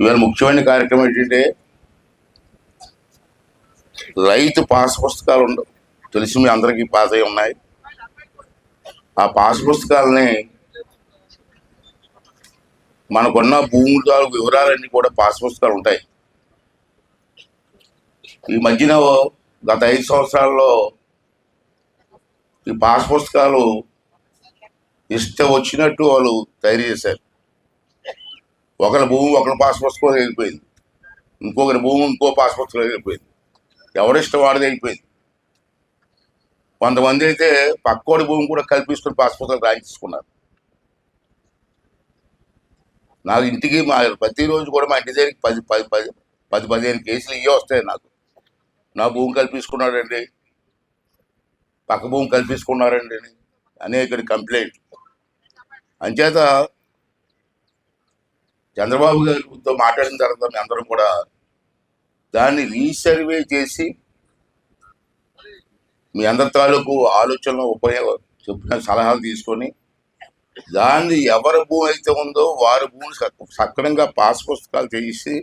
ఇవాళ ముఖ్యమైన కార్యక్రమం ఏంటంటే రైతు పాస్ పుస్తకాలు ఉండవు. తెలిసి మీ అందరికీ పాస్ అయి ఉన్నాయి. ఆ పాస్ పుస్తకాలని మనకున్న భూముల తాలూకు వివరాలన్నీ కూడా పాస్ పుస్తకాలు ఉంటాయి. ఈ మధ్యన గత ఐదు సంవత్సరాల్లో ఈ పాస్ పుస్తకాలు ఇష్టం వచ్చినట్టు వాళ్ళు తయారు చేశారు. ఒకరి భూమి ఒకరి పాస్ పుస్తకం వెళ్ళిపోయింది. ఇంకొకరి భూమి ఇంకో పాస్ వెళ్ళిపోయింది. ఎవరిష్టం వాడిది అయిపోయింది కొంతమంది అయితే పక్కోడి భూమి కూడా కల్పించుకుని పాస్ పుస్తకాలు రాయించుకున్నారు నాకు ఇంటికి మా ప్రతిరోజు కూడా మా ఇంటి దగ్గరికి పది పది పది పది పదిహేను కేసులు ఇవే వస్తాయి నాకు. నా భూమి కల్పించుకున్నాడండి పక్క భూమి కల్పించుకున్నారండి అనేక కంప్లైంట్ అంచేత చంద్రబాబు గారితో మాట్లాడిన తర్వాత మీ అందరం కూడా దాన్ని రీసర్వే చేసి మీ అందరి తాలూకు ఆలోచనలు ఉపయోగ చెప్పిన సలహాలు తీసుకొని దాన్ని ఎవరి భూమి అయితే ఉందో వారి భూమిని సక్రమంగా పాస్ పుస్తకాలు చేసి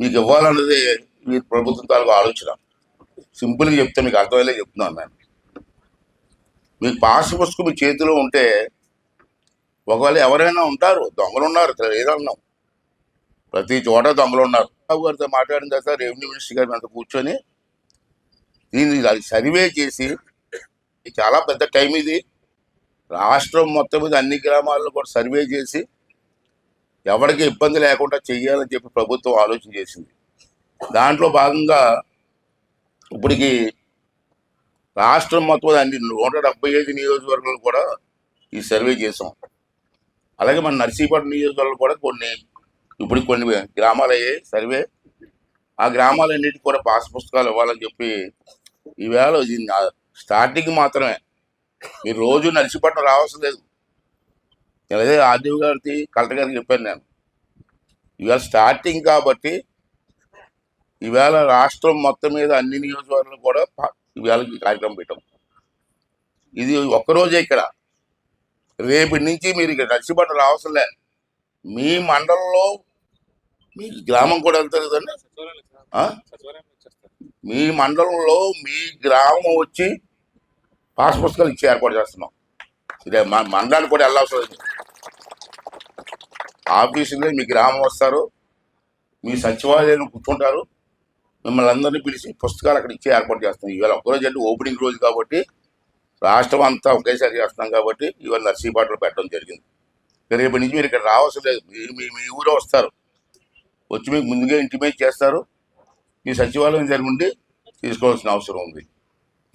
మీకు ఇవ్వాలన్నది మీ ప్రభుత్వం తాలూకు ఆలోచన. సింపుల్గా చెప్తే మీకు అర్థమయ్యేలా చెప్తున్నాను నేను. మీకు పాస్ పుస్తకం మీ చేతిలో ఉంటే ఒకవేళ ఎవరైనా ఉంటారు దొంగలు ఉన్నారు లేదన్నాం ప్రతి చోట దొంగలు ఉన్నారు. బాబు గారితో మాట్లాడిన తర్వాత రెవెన్యూ మినిస్టర్ గారి అంత కూర్చొని దీన్ని అది సర్వే చేసి చాలా పెద్ద టైం ఇది. రాష్ట్రం మొత్తం మీద అన్ని గ్రామాల్లో కూడా సర్వే చేసి ఎవరికి ఇబ్బంది లేకుండా చెయ్యాలని చెప్పి ప్రభుత్వం ఆలోచన చేసింది. దాంట్లో భాగంగా ఇప్పటికి రాష్ట్రం మొత్తం అన్ని నూట డెబ్బై ఐదు నియోజకవర్గాలు కూడా ఈ సర్వే చేసాం. అలాగే మన నర్సీపట్నం నియోజకవర్గంలో కూడా కొన్ని ఇప్పుడు కొన్ని గ్రామాలు అయ్యాయి సర్వే. ఆ గ్రామాలన్నిటికి కూడా పాస్ పుస్తకాలు ఇవ్వాలని చెప్పి ఈవేళ ఇది స్టార్టింగ్ మాత్రమే. మీరు రోజు నర్సీపట్నం రావాల్సిన లేదు. అదే ఆర్డీఓ గారికి కలెక్టర్ గారికి చెప్పాను నేను. ఇవాళ స్టార్టింగ్ కాబట్టి ఈవేళ రాష్ట్రం మొత్తం మీద అన్ని నియోజకవర్గాలు కూడా ప- ఈవేళ కార్యక్రమం పెట్టాం. ఇది ఒక్కరోజే ఇక్కడ. రేపటి నుంచి మీరు ఇక్కడ నర్సీపట్నం అవసరం లే మీ మండలంలో మీ గ్రామం కూడా వెళ్తారు కదండి? మీ మండలంలో మీ గ్రామం వచ్చి పాస్ పుస్తకాలు ఇచ్చి ఏర్పాటు చేస్తున్నాం. ఇదే మా మండలానికి కూడా వెళ్ళాల్సి ఆఫీసులో మీ గ్రామం వస్తారు. మీ సచివాలయంలో కూర్చుంటారు. మిమ్మల్ని అందరినీ పిలిచి పుస్తకాలు అక్కడ ఇచ్చి ఏర్పాటు చేస్తాం ఇవాళ ఒక్కరోజు అంటే ఓపెనింగ్ రోజు కాబట్టి రాష్ట్రం అంతా ఒకేసారి చేస్తున్నాం కాబట్టి ఇవాళ నర్సీపాటలు పెట్టడం జరిగింది. రేపటి నుంచి మీరు ఇక్కడ రావాల్సిన లేదు మీ మీ ఊరే వస్తారు. వచ్చి మీకు ముందుగా ఇంటిమేట్ చేస్తారు. ఈ సచివాలయం జరిగి తీసుకోవాల్సిన అవసరం ఉంది.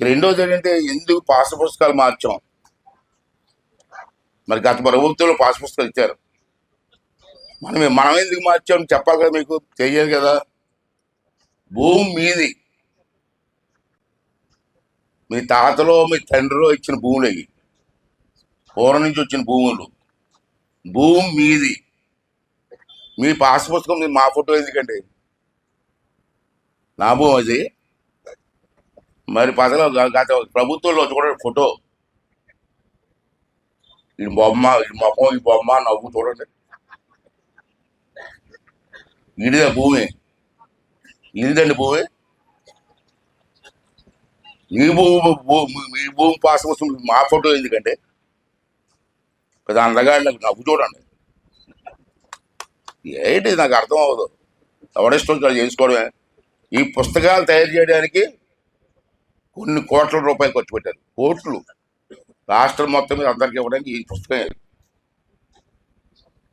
రెండోది ఏంటంటే ఎందుకు పాస్ పుస్తకాలు మార్చాం? మరి గత ప్రభుత్వంలో పాస్ పుస్తకాలు ఇచ్చారు. మనం మనం ఎందుకు మార్చాం? చెప్పాలి కదా మీకు. తెలియదు కదా. భూమి మీది. మీ తాతలో మీ తండ్రిలో ఇచ్చిన భూములు అవి పూర్వం నుంచి వచ్చిన భూములు. భూమి మీది. మీ పాస్ పుస్తకం మా ఫోటో ఎందుకండి నా భూమి అది. మరి పదలో గత ప్రభుత్వంలో చూడండి ఫోటో. ఈ బొమ్మ ఈ మొహం ఈ బొమ్మ నవ్వు చూడండి. ఇడిదే భూమి. ఇదిదండి భూమి. మీ భూమి భూమి మీ భూమి పాస్ కోసం మా ఫోటో ఎందుకంటే పెద్ద అందగాళ్ళకి నవ్వు చూడండి. ఏంటి నాకు అర్థం అవ్వదు. ఎవరిష్టం చేసుకోవడమే. ఈ పుస్తకాలు తయారు చేయడానికి కొన్ని కోట్ల రూపాయలు ఖర్చు పెట్టారు. కోట్లు. రాష్ట్రం మొత్తం మీద అందరికి ఇవ్వడానికి ఈ పుస్తకం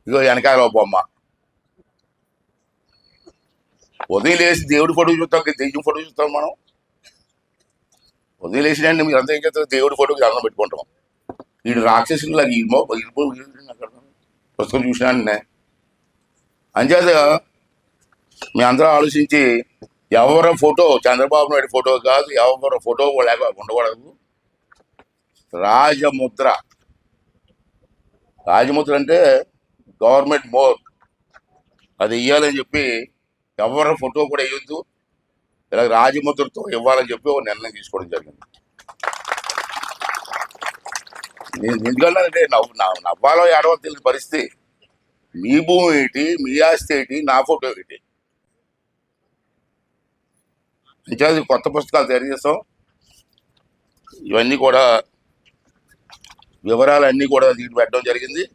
ఇదిగో వెనకాల బొమ్మ. ఉదయం లేచి దేవుడి ఫోటో చూస్తాం దేవుడి దెయ్యం ఫోటో చూస్తాం మనం. ఉదయం మీరు అంతా ఏం చేస్తారు? దేవుడి ఫోటోకి దండం పెట్టుకుంటాం. వీడు రాక్షసులు ఈ మో ఇరుపు పుస్తకం చూసినా అంచేత మీ అందరూ ఆలోచించి ఎవరి ఫోటో చంద్రబాబు నాయుడు ఫోటో కాదు ఎవరి ఫోటో లేక ఉండకూడదు. రాజముద్ర. రాజముద్ర అంటే గవర్నమెంట్ మోర్. అది ఇవ్వాలని చెప్పి ఎవరి ఫోటో కూడా వేయొద్దు ఇలా రాజముద్రతో ఇవ్వాలని చెప్పి ఒక నిర్ణయం తీసుకోవడం జరిగింది. నేను ఎందుకంటే నవ్వు నవ్వు- నవ్వాలో ఏడవో తెలియని పరిస్థితి. మీ భూమి ఏంటి? మీ ఆస్తి ఏంటి? నా ఫోటో ఏంటి? ఇంకా కొత్త పుస్తకాలు తయారు చేస్తాం. ఇవన్నీ కూడా వివరాలు అన్నీ కూడా తీటి పెట్టడం జరిగింది.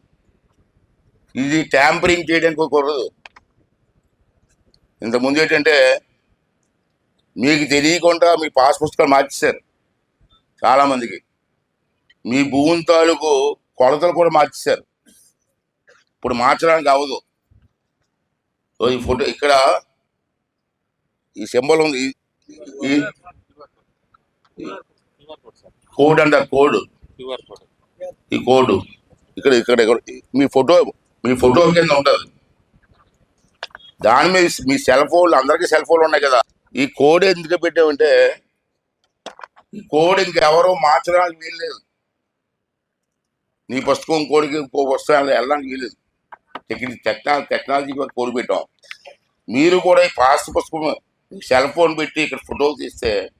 ఇది ట్యాంపరింగ్ చేయడానికి కుదరదు ఇంతకుముందు ఏంటంటే మీకు తెలియకుండా మీ పాస్ పుస్తకాలు మార్చేశారు. చాలామందికి. మీ భూమి తాలూకు కొలతలు కూడా మార్చేశారు. ఇప్పుడు మార్చడానికి అవ్వదు. సో ఈ ఫోటో ఇక్కడ ఈ సింబల్ ఉంది. ఈ- కోడ్ అంటారు కోడ్ కోడ్. ఈ కోడ్. ఇక్కడ ఇక్కడ ఇక్కడ. మీ ఫోటో మీ ఫోటో కింద ఉంటుంది. దాని మీద మీ సెల్ ఫోన్లు అందరికీ సెల్ ఫోన్లు ఉన్నాయి కదా. ఈ కోడ్ ఎందుకు పెట్టామంటే ఈ కోడ్ ఇంకెవరో మార్చడానికి వీల్లేదు. నీ పుస్తకం కోడికి ఇంకో పుస్తకాలు వెళ్ళడానికి వీల్లేదు. టెక్ని టెక్నాలజీ టెక్నాలజీ కోడి పెట్టాం. మీరు కూడా ఈ పాస్ పుస్తకం సెల్ ఫోన్ పెట్టి ఇక్కడ ఫోటోలు తీస్తే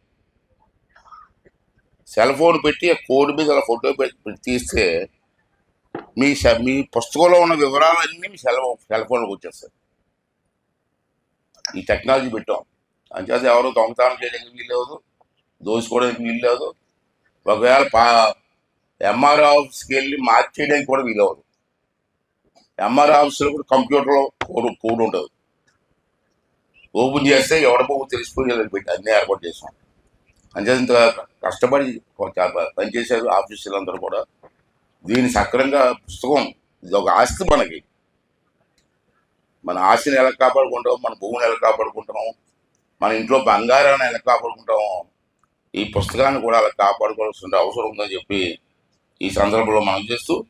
సెల్ ఫోన్ పెట్టి ఆ కోడ్ మీద అలా ఫోటో తీస్తే మీ సె- మీ పుస్తకంలో ఉన్న వివరాలన్నీ మీ సెల్ సెల్ ఫోన్లోకి వచ్చేస్తాయి. ఈ టెక్నాలజీ పెట్టాం. అంచేత ఎవరు దొంగతనం చేయడానికి వీల్లేదు వీలు వీల్లేదు. ఒకవేళ పా ఎంఆర్ ఆఫీస్కి వెళ్ళి మార్చేయడానికి కూడా వీలవదు ఎంఆర్ఐ ఆఫీస్లో కూడా కంప్యూటర్లో కోడ్ కోడ్ ఉండదు. ఓపెన్ చేస్తే ఎవడ బొమ్మ తెలిసిపోయేది పెట్టి అన్నీ ఏర్పాటు చేసాం అంచేత ఇంత కష్టపడి కొంచెం ఆఫీసులు అందరూ కూడా. దీని సక్రంగా పుస్తకం ఇది ఒక ఆస్తి మనకి. మన ఆస్తిని ఎలా కాపాడుకుంటాం మన భూమిని ఎలా కాపాడుకుంటాం మన ఇంట్లో బంగారాన్ని ఎలా కాపాడుకుంటామో ఈ పుస్తకాన్ని కూడా అలా కాపాడుకోవాల్సిన అవసరం ఉందని చెప్పి ఈ సందర్భంలో మనం చేస్తూ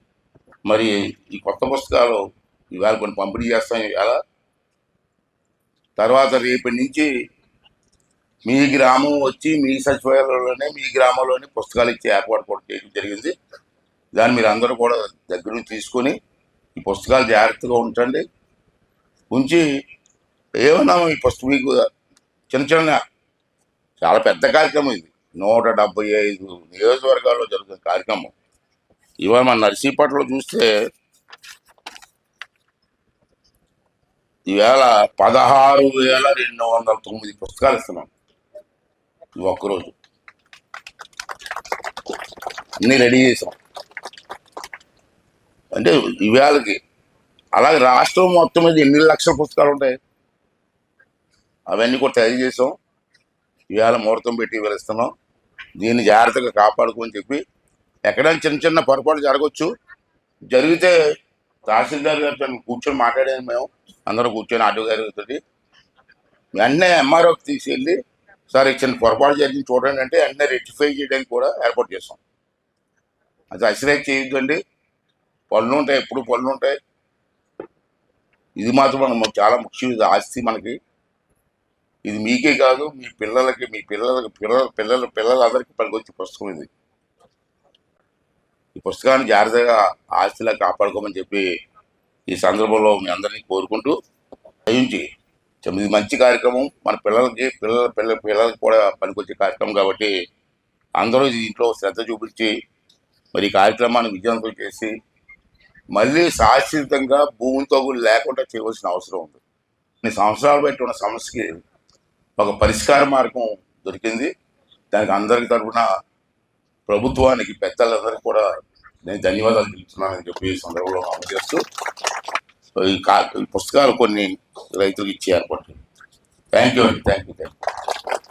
మరి ఈ కొత్త పుస్తకాలు ఇవాళ కొన్ని పంపిణీ చేస్తాం ఇవాళ. తర్వాత రేపటి నుంచి మీ గ్రామం వచ్చి మీ సచివాలయంలోనే మీ గ్రామంలోనే పుస్తకాలు ఇచ్చే ఏర్పాటు కూడా చేయడం జరిగింది. దాన్ని మీరు అందరూ కూడా దగ్గర తీసుకొని ఈ పుస్తకాలు జాగ్రత్తగా ఉంచండి. ఉంచి ఏమన్నా ఈ పుస్తకం మీకు చిన్న చిన్న చాలా పెద్ద కార్యక్రమం ఇది. నూట డెబ్బై ఐదు నియోజకవర్గాల్లో జరుగుతున్న కార్యక్రమం. ఇవాళ మన నర్సీపట్లో చూస్తే ఈవేళ పదహారు వేల రెండు వందల తొమ్మిది పుస్తకాలు ఇస్తున్నాం. ఒక్కరోజు. అన్ని రెడీ చేసాం. అంటే ఇవాళకి అలాగే రాష్ట్రం మొత్తం మీద ఎన్ని లక్షల పుస్తకాలు ఉంటాయి? అవన్నీ కూడా తయారు చేసాం. ఇవాళ ముహూర్తం పెట్టి వెలుస్తున్నాం దీన్ని జాగ్రత్తగా కాపాడుకోని చెప్పి ఎక్కడైనా చిన్న చిన్న పొరపాటు జరగవచ్చు జరిగితే తహసీల్దార్ గారితో కూర్చొని మాట్లాడేది మేము. అందరూ కూర్చొని ఆటో గారితో వెంటనే ఎంఆర్ఓకి తీసుకెళ్ళి సార్ చిన్న పొరపాటు జరిగింది చూడండి అంటే వెంటనే రెక్టిఫై చేయడానికి కూడా ఏర్పాటు చేస్తాం అది అసిరేట్ చేయొద్దండి. పనులు ఉంటాయి ఎప్పుడు పనులు ఉంటాయి. ఇది మాత్రం మనం చాలా ముఖ్యం ఇది ఆస్తి మనకి. ఇది మీకే కాదు మీ పిల్లలకి మీ పిల్లలకి పిల్లల పిల్లల పిల్లలందరికీ పనికొచ్చే పుస్తకం ఇది. ఈ పుస్తకాన్ని జాగ్రత్తగా ఆస్తిలా కాపాడుకోమని చెప్పి ఈ సందర్భంలో మీ అందరినీ కోరుకుంటూ దయించి ఇది మంచి కార్యక్రమం మన పిల్లలకి పిల్లల పిల్లల పిల్లలకి కూడా పనికొచ్చే కార్యక్రమం కాబట్టి అందరూ దీంట్లో శ్రద్ధ చూపించి మరి ఈ కార్యక్రమాన్ని విజయవంతం చేసి మళ్ళీ శాశ్వతంగా భూమితో లేకుండా చేయవలసిన అవసరం ఉంది. కొన్ని సంవత్సరాలు బట్టి ఉన్న సమస్యకి ఒక పరిష్కార మార్గం దొరికింది. దానికి అందరికి తరఫున ప్రభుత్వానికి పెద్దలందరికీ కూడా నేను ధన్యవాదాలు తెలుపుతున్నానని చెప్పి ఈ సందర్భంలో అమలు చేస్తూ ఈ ఈ పుస్తకాలు కొన్ని రైతులకు ఇచ్చి ఏర్పాటు థ్యాంక్ యూ అండి. Thank you thank you